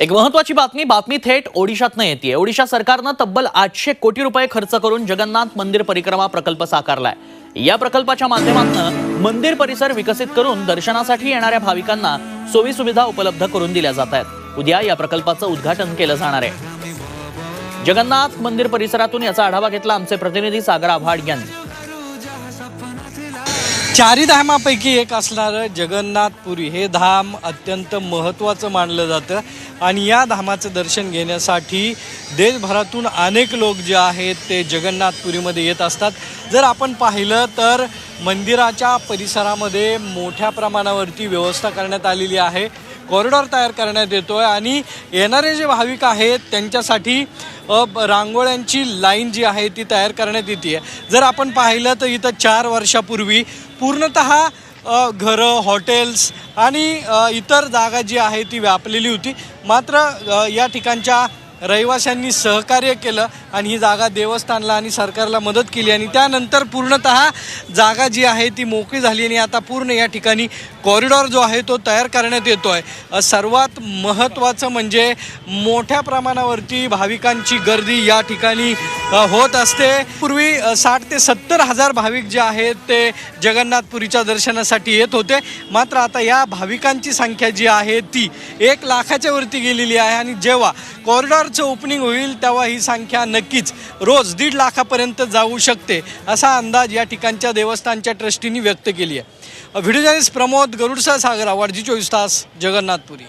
एक महत्वाची बातमी बातमी थेट ओडिशातनं येते ओडिशा सरकारनं तब्बल आठशे कोटी रुपये खर्च करून जगन्नाथ मंदिर परिक्रमा प्रकल्प साकारलाय. या प्रकल्पाच्या माध्यमातून मंदिर परिसर विकसित करून दर्शनासाठी येणाऱ्या भाविकांना सोयी सुविधा उपलब्ध करून दिल्या जात आहेत. उद्या या प्रकल्पाचं उद्घाटन केलं जाणार आहे. जगन्नाथ मंदिर परिसरातून याचा आढावा घेतला आमचे प्रतिनिधी सागर आव्हाड यांनी. चारी धामापैकी एक असणारं जगन्नाथपुरी. हे धाम अत्यंत महत्त्वाचं मानलं जातं आणि या धामाचं दर्शन घेण्यासाठी देशभरातून अनेक लोक जे आहेत ते जगन्नाथपुरीमध्ये येत असतात. जर आपण पाहिलं तर मंदिराच्या परिसरामध्ये मोठ्या प्रमाणावरती व्यवस्था करण्यात आलेली आहे. कॉरिडॉर तयार करण्यात येतो आहे आणि येणारे जे भाविक आहेत त्यांच्यासाठी रांगोळ्यांची लाईन जी आहे ती तयार करण्यात येते. जर आपण पाहिलं तर इथं चार वर्षापूर्वी पूर्णत घरं हॉटेल्स आणि इतर जागा जी आहे ती व्यापलेली होती. मात्र या ठिकाणच्या रहिवाशांनी सहकार्य केलं आणि ही जागा देवस्थानला आणि सरकारला मदत केली आणि त्यानंतर पूर्णत जागा जी आहे ती मोकळी झाली आणि आता पूर्ण या ठिकाणी कॉरिडॉर जो आहे तो तयार करण्यात येतो आहे सर्वात महत्त्वाचं म्हणजे मोठ्या प्रमाणावरती भाविकांची गर्दी या ठिकाणी होत असते. पूर्वी साठ ते सत्तर हजार भाविक जे आहेत ते जगन्नाथपुरीच्या दर्शनासाठी येत होते. मात्र आता या भाविकांची संख्या जी आहे ती एक लाखाच्या वरती गेलेली आहे आणि जेव्हा कॉरिडॉर कॉरिडॉरचं ओपनिंग होईल तेव्हा ही संख्या नक्कीच रोज दीड लाखापर्यंत जाऊ शकते असा अंदाज या ठिकाणच्या देवस्थानच्या ट्रस्टींनी व्यक्त केली आहे. व्हिडिओ जर्नलिस्ट प्रमोद गरुडसा सागर आवाडजी चोवीस तास जगन्नाथपुरी.